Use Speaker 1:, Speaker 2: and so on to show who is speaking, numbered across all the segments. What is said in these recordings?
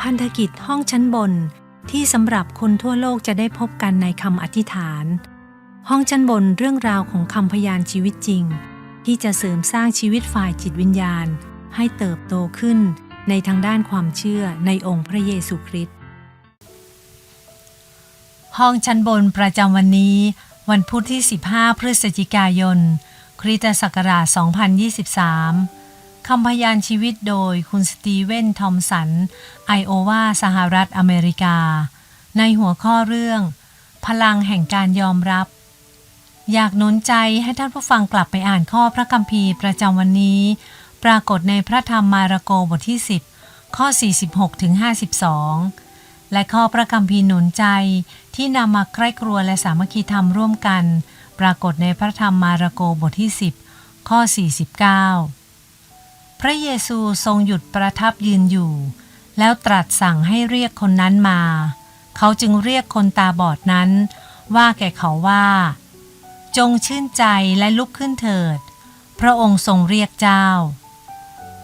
Speaker 1: พันธกิจห้องชั้นบนที่สำหรับคนทั่วโลกจะได้พบกันในคำอธิษฐาน ห้องชั้นบนเรื่องราวของคำพยานชีวิตจริง ที่จะเสริมสร้างชีวิตฝ่ายจิตวิญญาณ ให้เติบโตขึ้นในทางด้านความเชื่อในองค์พระเยซูคริสต์ห้องชั้นบนประจำวันนี้ วันพุธที่ 15 พฤศจิกายน คริสตศักราช 2023 คำพยานชีวิตโดยคุณสตีเวนทอมสัน ไอโอวา สหรัฐอเมริกา ในหัวข้อเรื่อง พลังแห่งการยอมรับ อยากหนุนใจให้ท่านผู้ฟังกลับไปอ่านข้อพระคัมภีร์ประจำวันนี้ ปรากฏในพระธรรมมาระโกบทที่ 10 ข้อ 46ถึง52 และข้อพระคัมภีร์หนุนใจที่นำมาใคร่ครัวและสามัคคีธรรมร่วมกัน ปรากฏในพระธรรมมาระโกบทที่ 10 ข้อ 49 พระเยซูทรงหยุดประทับยืนอยู่ แล้วตรัสสั่งให้เรียกคนนั้นมา เขาจึงเรียกคนตาบอดนั้น ว่าแก่เขาว่า จงชื่นใจและลุกขึ้นเถิด พระองค์ทรงเรียกเจ้า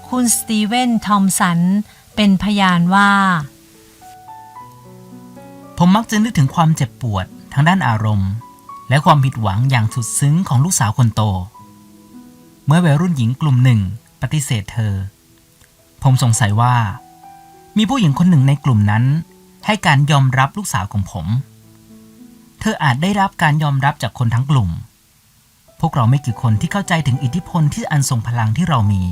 Speaker 1: คุณสตีเวนทอมสันเป็นพยานว่า
Speaker 2: ผมมักจะนึกถึงความเจ็บปวดทางด้านอารมณ์ และความผิดหวังอย่างสุดซึ้งของลูกสาวคนโต เมื่อวัยรุ่นหญิงกลุ่มหนึ่ง ปฏิเสธเธอ ผมสงสัยว่า มีผู้หญิงคนหนึ่งในกลุ่มนั้น ให้การยอมรับลูกสาวของผม เธออาจได้รับการยอมรับจากคนทั้งกลุ่ม พวกเราไม่กี่คนที่เข้าใจถึงอิทธิพลที่อันทรงพลังที่เรามี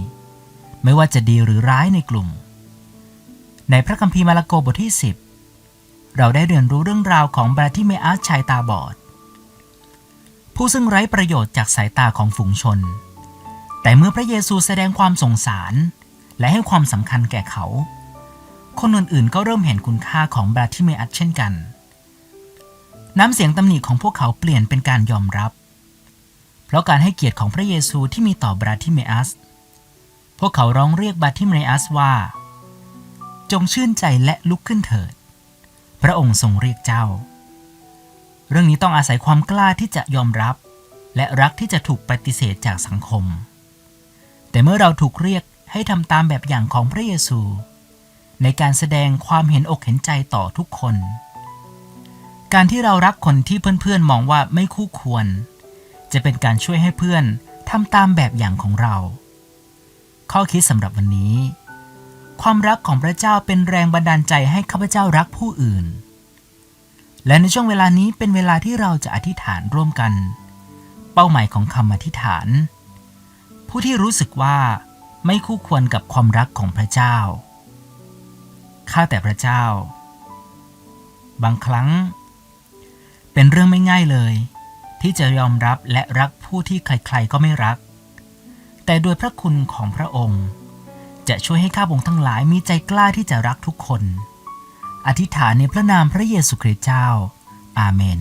Speaker 2: ไม่ว่าจะดีหรือร้ายในกลุ่ม ในพระคัมภีร์มาระโกบทที่ 10 เราได้เรียนรู้เรื่องราวของบราทิเมอัสชายตาบอดผู้ซึ่งไร้ประโยชน์จากสายตาของฝูงชน แต่เมื่อพระเยซูแสดงความสงสาร และให้ความสำคัญแก่เขา คนอื่นๆก็เริ่มเห็นคุณค่าของบราทิเมอัสเช่นกัน น้ำเสียงตำหนิของพวกเขาเปลี่ยนเป็นการยอมรับ เพราะการให้เกียรติของพระเยซูที่มีต่อบราทิเมอัส พวกเขาร้องเรียกบราทิเมอัสว่า จงชื่นใจและลุกขึ้นเถิด พระองค์ทรงเรียกเจ้า เรื่องนี้ต้องอาศัยความกล้าที่จะยอมรับ และรักที่จะถูกปฏิเสธจากสังคม แต่เมื่อเราถูกเรียกให้ทำตามแบบอย่างของพระเยซู ในการแสดงความเห็นอกเห็นใจต่อทุกคน การที่เรารักคนที่เพื่อนๆมองว่าไม่คู่ควร จะเป็นการช่วยให้เพื่อนทำตามแบบอย่างของเรา ข้อคิดสำหรับวันนี้ ความรักของพระเจ้าเป็นแรงบันดาลใจให้ข้าพเจ้ารักผู้อื่น และในช่วงเวลานี้เป็นเวลาที่เราจะอธิษฐานร่วมกัน เป้าหมายของคำอธิษฐาน ผู้ที่รู้สึกว่าไม่คู่ควรกับความรักของพระเจ้า ข้าแต่พระเจ้า บางครั้ง เป็นเรื่องไม่ง่ายเลย ที่จะยอมรับและรักผู้ที่ใครๆก็ไม่รัก แต่โดยพระคุณของพระองค์ จะช่วยให้ข้าพงทั้งหลายมีใจกล้าที่จะรักทุกคน อธิษฐานในพระนามพระเยซูคริสต์เจ้า อาเมน